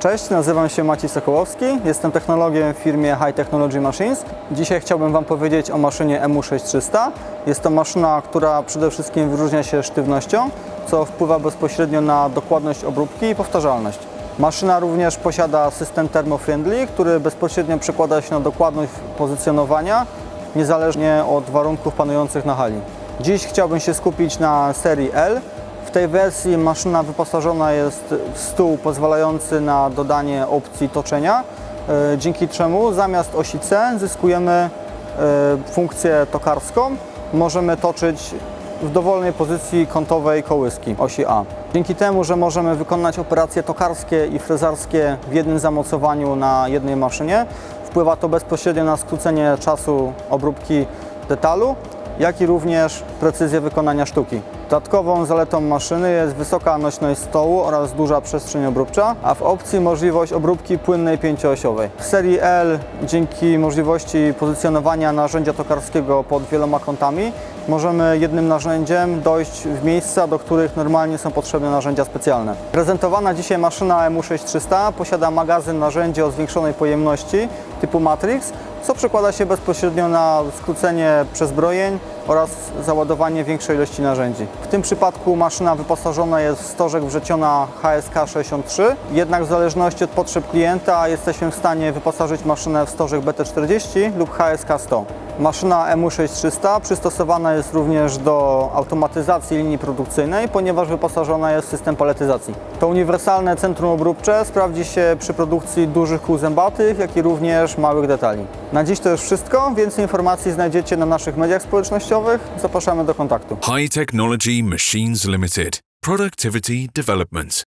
Cześć, nazywam się Maciej Sokołowski, jestem technologiem w firmie High Technology Machines. Dzisiaj chciałbym Wam powiedzieć o maszynie MU6300. Jest to maszyna, która przede wszystkim wyróżnia się sztywnością, co wpływa bezpośrednio na dokładność obróbki i powtarzalność. Maszyna również posiada system thermofriendly, który bezpośrednio przekłada się na dokładność pozycjonowania, niezależnie od warunków panujących na hali. Dziś chciałbym się skupić na serii L, w tej wersji maszyna wyposażona jest w stół pozwalający na dodanie opcji toczenia, e, dzięki czemu zamiast osi C zyskujemy e, funkcję tokarską. Możemy toczyć w dowolnej pozycji kątowej kołyski osi A. Dzięki temu, że możemy wykonać operacje tokarskie i frezarskie w jednym zamocowaniu na jednej maszynie, wpływa to bezpośrednio na skrócenie czasu obróbki detalu, jak i również precyzję wykonania sztuki. Dodatkową zaletą maszyny jest wysoka nośność stołu oraz duża przestrzeń obróbcza, a w opcji możliwość obróbki płynnej pięcioosiowej. W serii L dzięki możliwości pozycjonowania narzędzia tokarskiego pod wieloma kątami możemy jednym narzędziem dojść w miejsca, do których normalnie są potrzebne narzędzia specjalne. Prezentowana dzisiaj maszyna MU6300 posiada magazyn narzędzi o zwiększonej pojemności typu Matrix, co przekłada się bezpośrednio na skrócenie przezbrojeń oraz załadowanie większej ilości narzędzi. W tym przypadku maszyna wyposażona jest w stożek wrzeciona HSK 63, jednak w zależności od potrzeb klienta jesteśmy w stanie wyposażyć maszynę w stożek BT40 lub HSK 100. Maszyna MU6300 przystosowana jest również do automatyzacji linii produkcyjnej, ponieważ wyposażona jest w system paletyzacji. To uniwersalne centrum obróbcze sprawdzi się przy produkcji dużych kół zębatych, jak i również małych detali. Na dziś to już wszystko. Więcej informacji znajdziecie na naszych mediach społecznościowych. Zapraszamy do kontaktu. High Technology Machines Limited. Productivity Development.